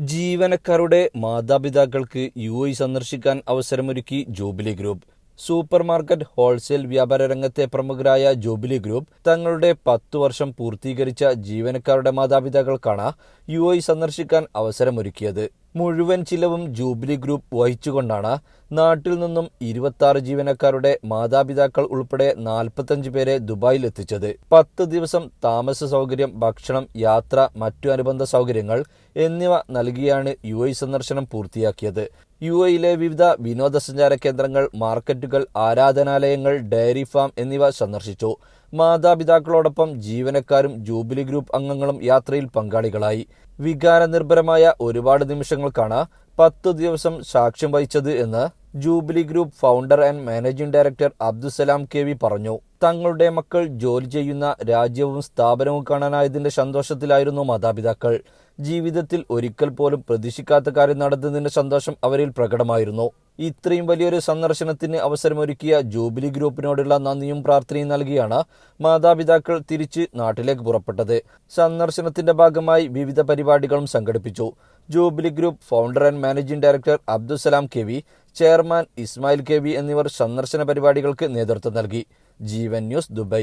ജീവനക്കാരുടെ മാതാപിതാക്കൾക്ക് U A സന്ദർശിക്കാൻ അവസരമൊരുക്കി Jubilee Group. Super market wholesale വ്യാപാര രംഗത്തെ പ്രമുഖരായ ജൂബിലി ഗ്രൂപ്പ് തങ്ങളുടെ പത്തു വർഷം പൂർത്തീകരിച്ച ജീവനക്കാരുടെ മാതാപിതാക്കൾക്കാണ് യു ഐ സന്ദർശിക്കാൻ അവസരമൊരുക്കിയത്. മുഴുവൻ ചിലവും ജൂബിലി ഗ്രൂപ്പ് വഹിച്ചുകൊണ്ടാണ് നാട്ടിൽ നിന്നും ഇരുപത്തി ജീവനക്കാരുടെ മാതാപിതാക്കൾ ഉൾപ്പെടെ നാൽപ്പത്തഞ്ച് പേരെ ദുബായിൽ എത്തിച്ചത് പത്ത് ദിവസം താമസ സൗകര്യം ഭക്ഷണം യാത്ര മറ്റു അനുബന്ധ സൗകര്യങ്ങൾ എന്നിവ നൽകിയാണ് യു സന്ദർശനം പൂർത്തിയാക്കിയത്. യു എയിലെ വിവിധ വിനോദസഞ്ചാര കേന്ദ്രങ്ങൾ മാർക്കറ്റുകൾ ആരാധനാലയങ്ങൾ ഡയറി ഫാം എന്നിവ സന്ദർശിച്ചു. മാതാപിതാക്കളോടൊപ്പം ജീവനക്കാരും ജൂബിലി ഗ്രൂപ്പ് അംഗങ്ങളും യാത്രയിൽ പങ്കാളികളായി. വികാരനിർഭരമായ ഒരുപാട് നിമിഷങ്ങൾക്കാണ് പത്തു ദിവസം സാക്ഷ്യം വഹിച്ചത് എന്ന് Jubilee Group founder and managing director Abdussalam K V പറഞ്ഞു. തങ്ങളുടെ മക്കൾ ജോലി ചെയ്യുന്ന രാജ്യവും സ്ഥാപനവും കാണാനായതിന്റെ സന്തോഷത്തിലായിരുന്നു മാതാപിതാക്കൾ. ജീവിതത്തിൽ ഒരിക്കൽ പോലും പ്രതീക്ഷിക്കാത്ത കാര്യം നടന്നതിന്റെ സന്തോഷം അവരിൽ പ്രകടമായിരുന്നു. ഇത്രയും വലിയൊരു സന്ദർശനത്തിന് അവസരമൊരുക്കിയ ജൂബിലി ഗ്രൂപ്പിനോടുള്ള നന്ദിയും പ്രാർത്ഥനയും നൽകിയാണ് മാതാപിതാക്കൾ തിരിച്ച് നാട്ടിലേക്ക് പുറപ്പെട്ടത്. സന്ദർശനത്തിന്റെ ഭാഗമായി വിവിധ പരിപാടികളും സംഘടിപ്പിച്ചു. Jubilee Group founder and managing director Abdussalam K V chairman Ismail K V എന്നിവർ സന്ദർശന പരിപാടികൾക്ക് നേതൃത്വം നൽകി. ജീവൻ ന്യൂസ് ദുബൈ